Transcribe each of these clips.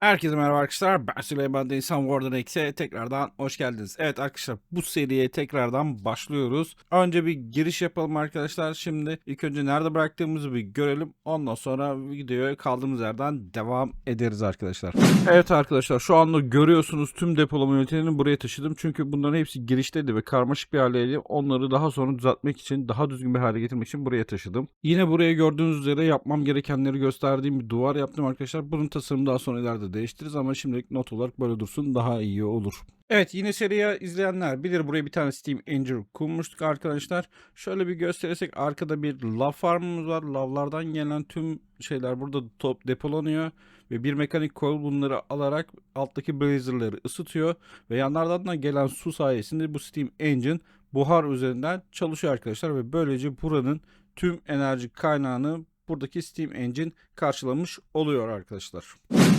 Herkese merhaba arkadaşlar. Ben Süleyman Denizhan Warden X'e tekrardan hoş geldiniz. Evet arkadaşlar bu seriye tekrardan başlıyoruz. Önce bir giriş yapalım arkadaşlar. Şimdi ilk önce nerede bıraktığımızı bir görelim. Ondan sonra videoya kaldığımız yerden devam ederiz arkadaşlar. Evet arkadaşlar şu anda görüyorsunuz tüm depolama ünitelerini buraya taşıdım. Çünkü bunların hepsi girişteydi ve karmaşık bir haldeydi. Onları daha sonra düzeltmek için, daha düzgün bir hale getirmek için buraya taşıdım. Yine buraya gördüğünüz üzere yapmam gerekenleri gösterdiğim bir duvar yaptım arkadaşlar. Bunun tasarımı daha sonra ileride değiştiririz ama şimdilik not olarak böyle dursun daha iyi olur. Evet yine seriye izleyenler bilir buraya bir tane Steam Engine kurmuştuk arkadaşlar. Şöyle bir gösterirsek arkada bir lav farmımız var. Lavlardan gelen tüm şeyler burada top depolanıyor ve bir mekanik coil bunları alarak alttaki blazerları ısıtıyor ve yanlardan da gelen su sayesinde bu Steam Engine buhar üzerinden çalışıyor arkadaşlar ve böylece buranın tüm enerji kaynağını buradaki Steam Engine karşılamış oluyor arkadaşlar.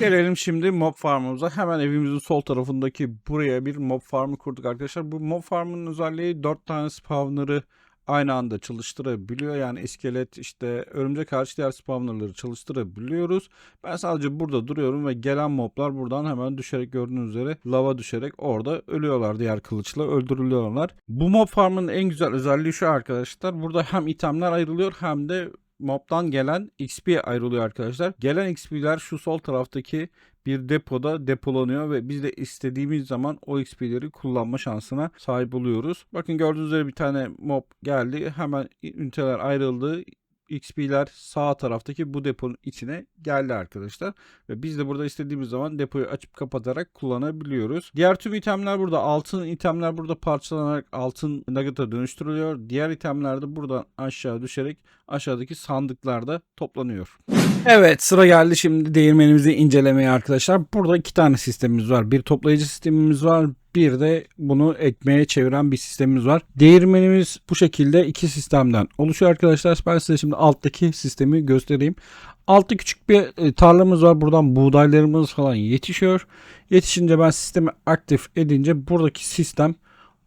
Gelelim şimdi mob farmımıza. Hemen evimizin sol tarafındaki buraya bir mob farmı kurduk arkadaşlar. Bu mob farmının özelliği 4 tane spawner'ı aynı anda çalıştırabiliyor. Yani iskelet işte örümcek hariç diğer spawnerları çalıştırabiliyoruz. Ben sadece burada duruyorum ve gelen moblar buradan hemen düşerek gördüğünüz üzere lava düşerek orada ölüyorlar diğer kılıçla öldürülüyorlar. Bu mob farmının en güzel özelliği şu arkadaşlar. Burada hem itemler ayrılıyor hem de mob'dan gelen XP ayrılıyor arkadaşlar. Gelen XP'ler şu sol taraftaki bir depoda depolanıyor ve biz de istediğimiz zaman o XP'leri kullanma şansına sahip oluyoruz. Bakın gördüğünüz üzere bir tane mob geldi. Hemen üniteler ayrıldı. XP'ler sağ taraftaki bu deponun içine geldi arkadaşlar. Ve biz de burada istediğimiz zaman depoyu açıp kapatarak kullanabiliyoruz. Diğer tüm itemler burada. Altın itemler burada parçalanarak altın nugget'a dönüştürülüyor. Diğer itemler de buradan aşağı düşerek aşağıdaki sandıklarda toplanıyor. Evet sıra geldi şimdi değirmenimizi incelemeye arkadaşlar. Burada iki tane sistemimiz var. Bir toplayıcı sistemimiz var. Bir de bunu ekmeğe çeviren bir sistemimiz var. Değirmenimiz bu şekilde iki sistemden oluşuyor arkadaşlar. Ben size şimdi alttaki sistemi göstereyim. Altta küçük bir e, tarlamız var. Buradan buğdaylarımız falan yetişiyor. Yetişince ben sistemi aktif edince buradaki sistem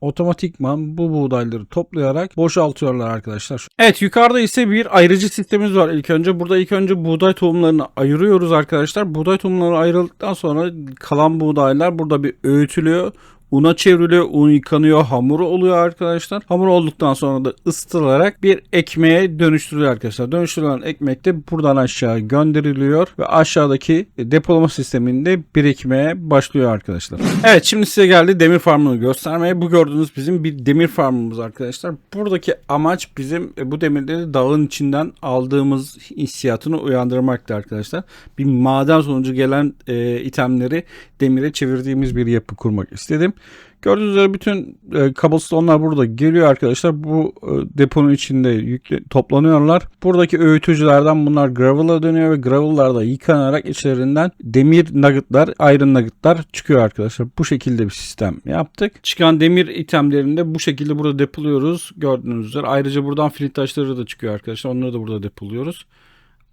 otomatikman bu buğdayları toplayarak boşaltıyorlar arkadaşlar. Evet yukarıda ise bir ayrıcı sistemimiz var ilk önce. Burada ilk önce buğday tohumlarını ayırıyoruz arkadaşlar. Buğday tohumları ayrıldıktan sonra kalan buğdaylar burada bir öğütülüyor. Una çevriliyor, un yıkanıyor, hamuru oluyor arkadaşlar. Hamur olduktan sonra da ısıtılarak bir ekmeğe dönüştürülüyor arkadaşlar. Dönüştürülen ekmek de buradan aşağı gönderiliyor ve aşağıdaki depolama sisteminde birikmeye başlıyor arkadaşlar. Evet şimdi size geldi demir farmını göstermeye. Bu gördüğünüz bizim bir demir farmımız arkadaşlar. Buradaki amaç bizim e, bu demirleri dağın içinden aldığımız hissiyatını uyandırmaktı arkadaşlar. Bir maden sonucu gelen e, itemleri demire çevirdiğimiz bir yapı kurmak istedim. Gördüğünüz üzere bütün e, cobblestone'lar burada geliyor arkadaşlar. Bu e, deponun içinde yükle, toplanıyorlar. Buradaki öğütücülerden bunlar gravel'a dönüyor ve gravel'larda yıkanarak içlerinden demir nuggetlar, iron nuggetlar çıkıyor arkadaşlar. Bu şekilde bir sistem yaptık. Çıkan demir itemlerini de bu şekilde burada depoluyoruz. Gördüğünüz üzere. Ayrıca buradan flint taşları da çıkıyor arkadaşlar. Onları da burada depoluyoruz.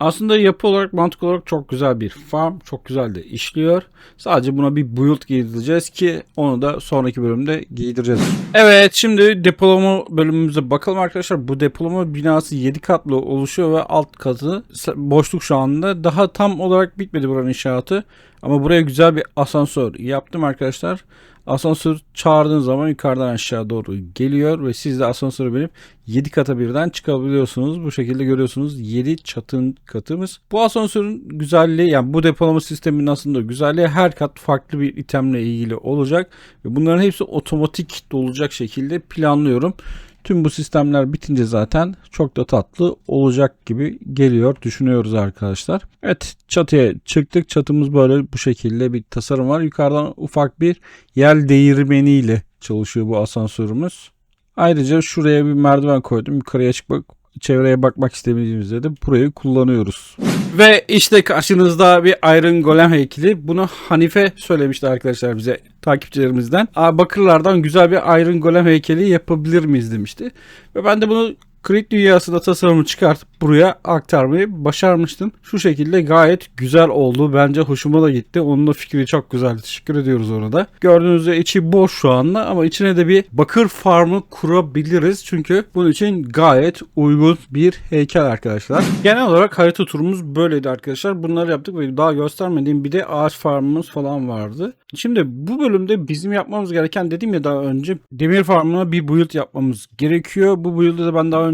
Aslında yapı olarak mantık olarak çok güzel bir farm. Çok güzel de işliyor. Sadece buna bir build giydireceğiz ki onu da sonraki bölümde giydireceğiz. Evet şimdi depolama bölümümüze bakalım arkadaşlar. Bu depolama binası 7 katlı oluşuyor ve alt katı boşluk şu anda. Daha tam olarak bitmedi buranın inşaatı. Ama buraya güzel bir asansör yaptım arkadaşlar. Asansör çağırdığın zaman yukarıdan aşağı doğru geliyor ve siz de asansöre binip 7 kata birden çıkabiliyorsunuz. Bu şekilde görüyorsunuz 7 çatın katımız. Bu asansörün güzelliği yani bu depolama sisteminin aslında güzelliği her kat farklı bir itemle ilgili olacak. Ve bunların hepsi otomatik dolacak şekilde planlıyorum. Tüm bu sistemler bitince zaten çok da tatlı olacak gibi geliyor düşünüyoruz arkadaşlar. Evet çatıya çıktık. Çatımız böyle bu şekilde bir tasarım var. Yukarıdan ufak bir yel değirmeniyle çalışıyor bu asansörümüz. Ayrıca şuraya bir merdiven koydum. Yukarıya çıkmak çevreye bakmak istemediğimizde de burayı kullanıyoruz. Ve işte karşınızda bir Iron Golem heykeli. Bunu Hanife söylemişti arkadaşlar bize takipçilerimizden. Bakırlardan güzel bir Iron Golem heykeli yapabilir miyiz demişti. Ve ben de bunu Creed dünyasında tasarımı çıkartıp buraya aktarmayı başarmıştım. Şu şekilde gayet güzel oldu. Bence hoşuma da gitti. Onun da fikri çok güzel. Teşekkür ediyoruz ona da. Gördüğünüz üzere içi boş şu anda ama içine de bir bakır farmı kurabiliriz. Çünkü bunun için gayet uygun bir heykel arkadaşlar. Genel olarak harita turumuz böyleydi arkadaşlar. Bunları yaptık ve daha göstermediğim bir de ağaç farmımız falan vardı. Şimdi bu bölümde bizim yapmamız gereken dediğim ya daha önce demir farmına bir build yapmamız gerekiyor. Bu build'ı da ben daha önce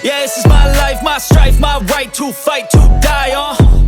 Yeah, this is my life, my strife, my right to fight, to die on.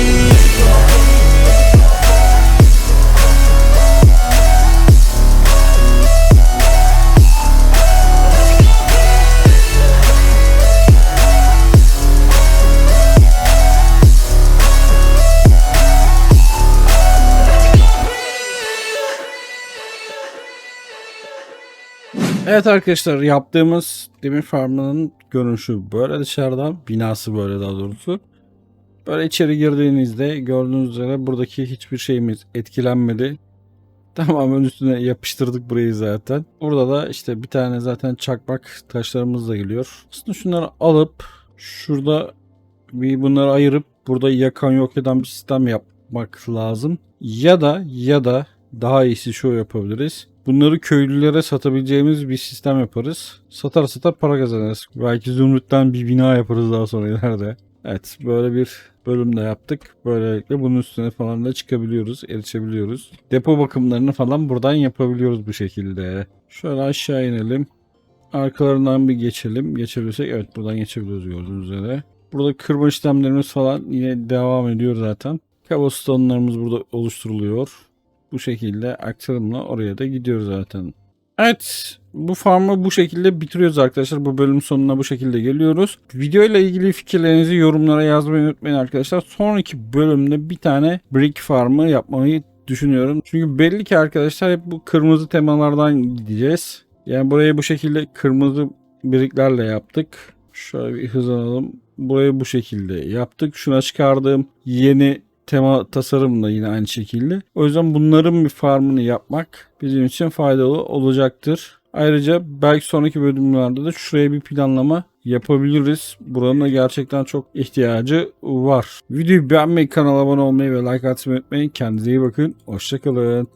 Evet arkadaşlar yaptığımız demir farmının görünüşü böyle dışarıdan. Binası böyle daha doğrusu. Böyle içeri girdiğinizde gördüğünüz üzere buradaki hiçbir şeyimiz etkilenmedi. Tamamen üstüne yapıştırdık burayı zaten. Burada da işte bir tane zaten çakmak taşlarımız da geliyor. Aslında şunları alıp şurada bir bunları ayırıp burada yakan yok eden bir sistem yapmak lazım. Ya da ya da daha iyisi şu yapabiliriz. Bunları köylülere satabileceğimiz bir sistem yaparız. Satar satar para kazanırız. Belki zümrütten bir bina yaparız daha sonra ileride. Evet böyle bir bölüm de yaptık. Böylelikle bunun üstüne falan da çıkabiliyoruz, erişebiliyoruz. Depo bakımlarını falan buradan yapabiliyoruz bu şekilde. Şöyle aşağı inelim. Arkalarından bir geçelim. Geçebilirsek evet buradan geçebiliyoruz gördüğünüz üzere. Burada kırma işlemlerimiz falan yine devam ediyor zaten. Cobblestone'larımız burada oluşturuluyor. Bu şekilde aktarımla oraya da gidiyor zaten. Evet bu farmı bu şekilde bitiriyoruz arkadaşlar. Bu bölüm sonuna bu şekilde geliyoruz. Video ile ilgili fikirlerinizi yorumlara yazmayı unutmayın arkadaşlar. Sonraki bölümde bir tane brick farmı yapmayı düşünüyorum. Çünkü belli ki arkadaşlar hep bu kırmızı temalardan gideceğiz. Yani burayı bu şekilde kırmızı bricklerle yaptık. Şöyle bir hızlanalım. Burayı bu şekilde yaptık. Şuna çıkardığım yeni tema tasarımla yine aynı şekilde. O yüzden bunların bir farmını yapmak bizim için faydalı olacaktır. Ayrıca belki sonraki bölümlerde de şuraya bir planlama yapabiliriz. Buranın da gerçekten çok ihtiyacı var. Videoyu beğenmeyi, kanala abone olmayı ve like atmayı unutmayın. Kendinize iyi bakın. Hoşçakalın.